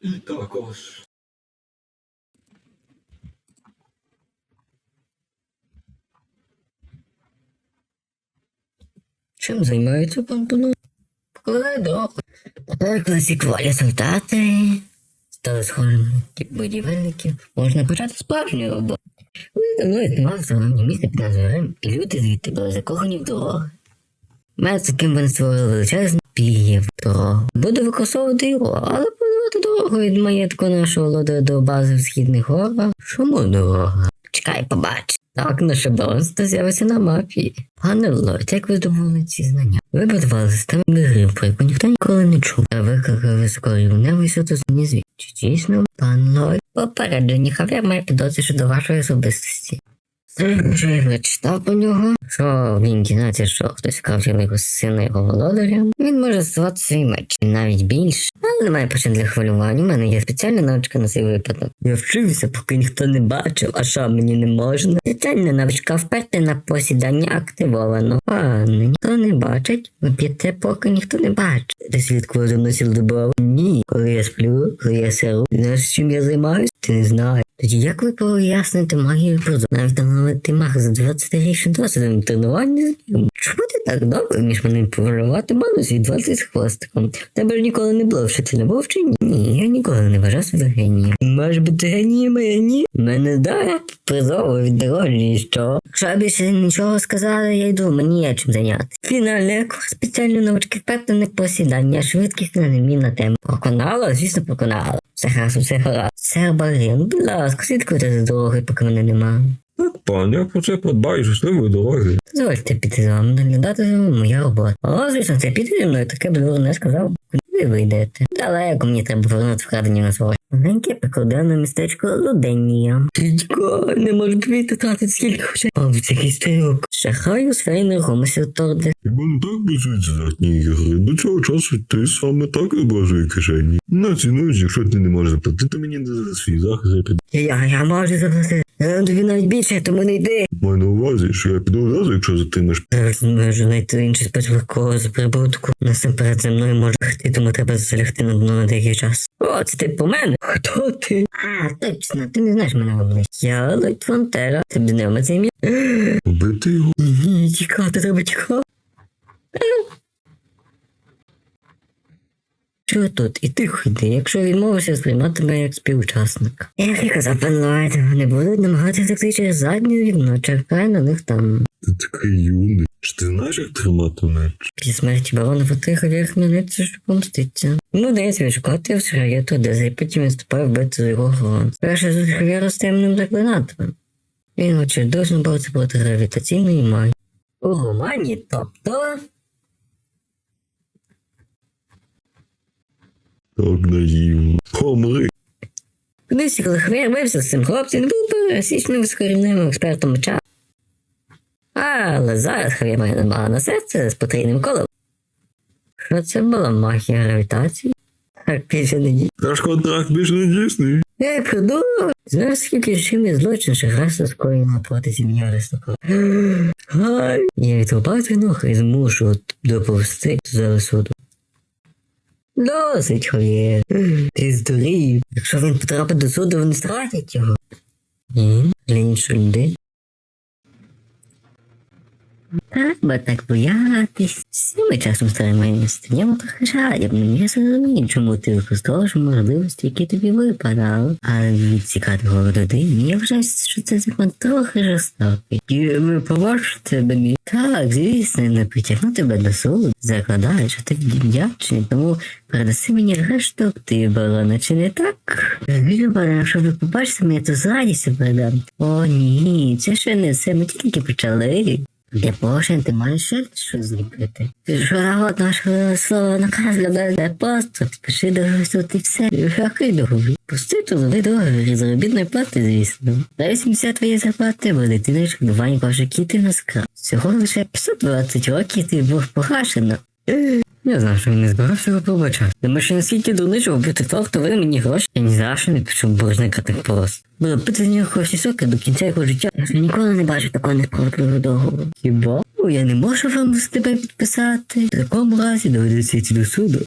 І також. Чим займається пан Пану? Покладає дорогу. Тепер класикували солдати. Стали схожими будівельників. Можна почати справжню роботу. Ви давно існували саме місце під назвою і люди звідти були закохані в дороги. Мед, з яким вони створили величезний пієв дорогу. Буду використовувати його, але дорогу від маєтку нашого володаря до бази в східних горах. Чому дорога? Чекай, побач. Так, наше баланство з'явиться на мапі. Пане Лорд, як ви здобули ці знання? Ви будували систему гри, про яку ніхто ніколи не чув. Та викликали високорівневий святозні звіт. Чи дійсно, пан Лорд? Попереджені хав'я має підозри щодо вашої особистості. Вже про нього, що він дізнається, що хтось вкрав його сина його володаря. Він може застосувати свій меч, навіть більше. Але немає причин для хвилювання. У мене є спеціальна навичка на цей випадок. Я вчився, поки ніхто не бачив, а що мені не можна. Спеціальна навичка вперти на посідання активовано. А ніхто не бачить. Ви п'єте, поки ніхто не бачить. Ти слідкує за мною цілодобово? Ні. Коли я сплю, коли я сиру. Знаєш, чим я займаюсь? Ти не знаєш. Тоді як ви поясните магію прозору? Навіть талановитий маг з 20-річним досвідом тренування з ним. Чому ти так добре вмієш маніпулювати ману свій 20 з хвостиком? Тебе ж ніколи не було що ти не був чи ні? Я ніколи не вважав себе генієм. Може бути генієм, а я ні? Мене дар призову відродження, що? Якщо я більше нічого сказали, я йду, мені є чим зайняти. Фінальний курс спеціальної навички впевнених посідання, швидкість на немінна тема. Поконала? Звісно, поконала. Все гаразд, все гаразд. Це барин, будь ласка, слідкуйте за дорогою, поки мене немає. Так, пан, я про це подбаю щасливої дороги. Дозвольте піти за вами, наглядати за вами моя робота. О, звісно, це піти зі мною, таке б не сказав. Куди ви йдете? Далеко мені треба повернути вкрадені на своє. Маленьке прикладенне містечко Луденія. Дідько, не можу повірити тратити скільки хоче. О, трюк. Шахраю у сфері нерухомості Торде. Хіба не так працюють азартні ігри? До цього часу ти саме так образує кишені. На цінуєш, якщо ти не можеш заплатити мені за свій захист, я піду. Я, я можу заплатити. Я дам тобі навіть більше, тому не йди. Маю на увазі, що я піду одразу, якщо затримаєш. Зараз можу знайти інший спосіб легкого з прибутку. Насамперед за мною може хти, тому треба залягти на дно на деякий час. О, це ти по мене? Хто ти? А, точно, ти не знаєш мене в обличчя. Я Лойд Фронтера. Тобі знайоме це ім'я? Убити його. Ні, тікати, треба тікати. Що тут? І тихо йди, якщо відмовишся, сприймати мене як співучасника. Як і казав пан вони будуть намагатися втекти через заднє вікно, чекай на них там. Ти такий юний. Чи ти знаєш, як тримати меч? Після смерті барона Фатиха вірхнеться, щоб помститься. Йому дається відшукати в шарету, де і потім відступає вбити за його голод. Перше зустріє з темним заклинатором. Він очевидно бореться проти гравітаційної магії. У Гумані, тобто... Так наївно. Помри. Кудись Лихвер бився з цим хлопцем, був пересічним вискорінним експертом меча. Але зараз Хав'я має намага на серце з потрійним колом. Що це була магія гравітації? Більше не дій. Наш контракт більше не дійсний. Я придумав. Знаєш, скільки чим злочин шахрайство скоєно проти сім'ї аристократа? Я відрубав твій ног і змушу доповсти до суду. Досить, Хав'єр. Ти здурів. Якщо він потрапить до суду, вони стратять його. Ні, для іншої людини. Треба так боятись. Всі ми часом стараємося. Йому трохи жадібно. Я зрозумію, чому ти використовуєш можливості, які тобі випадали. Але відсікати голову людині, я вважаю, що це закон трохи жорстокий. І ви побачите мені? Так, звісно, не притягну тебе до суду. Закладаю, що ти вдячний, тому передаси мені решту актив, барона, чи не так? Вірю, що ви побачите мене, то з радістю передам. О, ні, це ще не все, ми тільки почали. Для порушень ти маєш ще щось зробити. Ти ж рагот нашого слова наказ для мене просто підпиши договір і все. Який договір? Пусти трудовий договір заробітної плати, звісно. За 80 твоєї зарплати буде ти не шкодування кошики ти не скрав. Всього лише 520 років ти був погашено. Я знав, що він не збирався його пробачати. Тому що наскільки щоб бути того, хто ви мені гроші, я ні за що не пішов боржника так просто. Було пити з нього хороші соки до кінця його життя. Я ніколи не бачив такого несправедливого договору. Хіба? Ну, я не можу вам з тебе підписати. В такому разі доведеться йти до суду.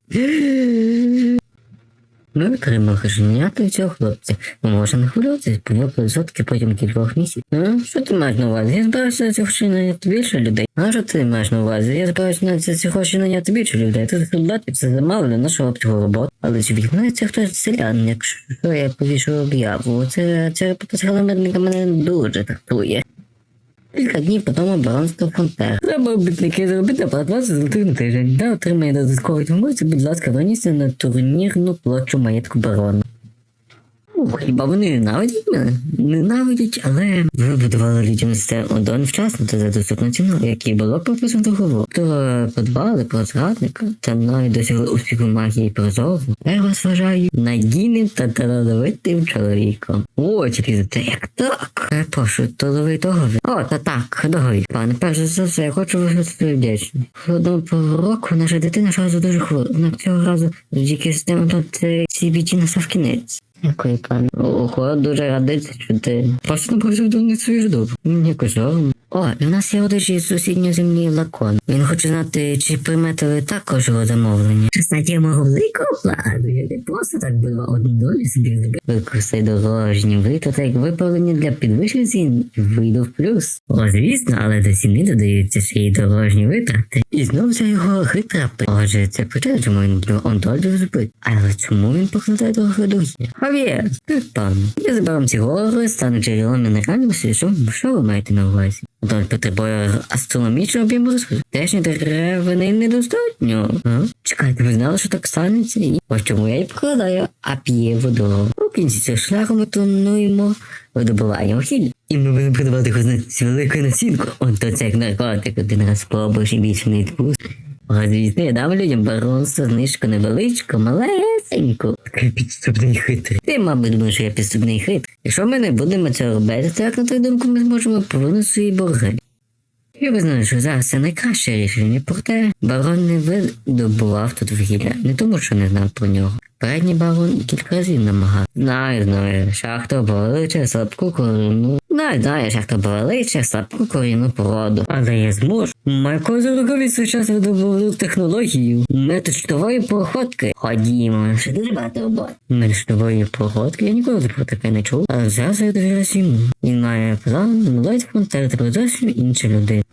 Ми отримали кошенята цього хлопця. Ми можемо не хвилюватися, повипили сотки протягом кількох місяців. Ну, що ти маєш на увазі? Я збираюся на ці гроші більше людей. А що ти маєш на увазі? Я збираюся на гроші наняти більше людей. Тут солдатів це замало для нашого обсягу роботи. Але чи відмовиться хтось селян, якщо я повішу об'яву? Це, це репутація елементника мене дуже тактує. Кілька днів по тому барон став фонтер. Треба обітники зробити по 20 золотих на тиждень. Та отримає додаткові інформацію, будь ласка, верніться на турнірну площу маєтку барона. Ну, Хіба вони ненавидять мене? Ненавидять, але ви будували людям систему Одон вчасно та за доступну ціну, як і було прописано договор. То подбали про зрадника та навіть досягли успіху магії прозору. Я вас вважаю надійним та талановитим чоловіком. О, тільки це як так? Я прошу, трудовий договір. О, та так, договір. Пане, перш за все, я хочу виглядати вдячний. В одному року наша дитина щоразу дуже хвора. Вона цього разу завдяки системі тут е, цій біді настав кінець. Дякую, пане. Ого, дуже радиться, що ти напросив до них свою добу. Якось соромно. О, в нас є родич із сусідньої землі Лакон. Він хоче знати, чи приметили також його замовлення. Кстати, мого великого плану. Я не просто так була одну долю собі використай дорожні витрати як виправлення для підвищення цін. Вийду в плюс. О, звісно, але до ціни додаються ще й дорожні витрати. І знову ця його хитра Отже, це причина, чому він буде он долю збити. Але чому він покладає дорогу духи? Хав'єр, пан, я заберу ці гори, стану джерелом мінеральності, що, що ви маєте на увазі? Доль потребує астрономічного об'єму ресурсів. Теж деревини недостатньо. А? Чекайте, ви знали, що так станеться? І ось чому я і покладаю, а п'є воду. У кінці цього шляху ми плануємо видобування вхід. І ми будемо продавати його з- з великою націнкою. Он то це як наркотик, один раз спробуєш і більше не відпустиш. Я дам людям баронство, знижку невеличку, малесеньку. Такий підступний хитрий. Ти, мабуть, думаєш, що я підступний хитрий. Якщо ми не будемо цього робити, то як на твою думку ми зможемо повернути свої борги. Я визнаю, що зараз це найкраще рішення, проте барон не видобував тут вугілля, не тому, що не знав про нього. Передній барон кілька разів намагав. Знаю, знаю, шахта через слабку корінну. Знаю, знаю, шахта через слабку корінну породу. Але я зможу. Маю кожен рокові сучасну видобувну технологію. Метод штової проходки. Ходімо, ще дуже багато роботи. Метод штової проходки я ніколи про таке не чув, але зараз я довірюсь йому. Він має план, молодь фронтер та досвід інші люди.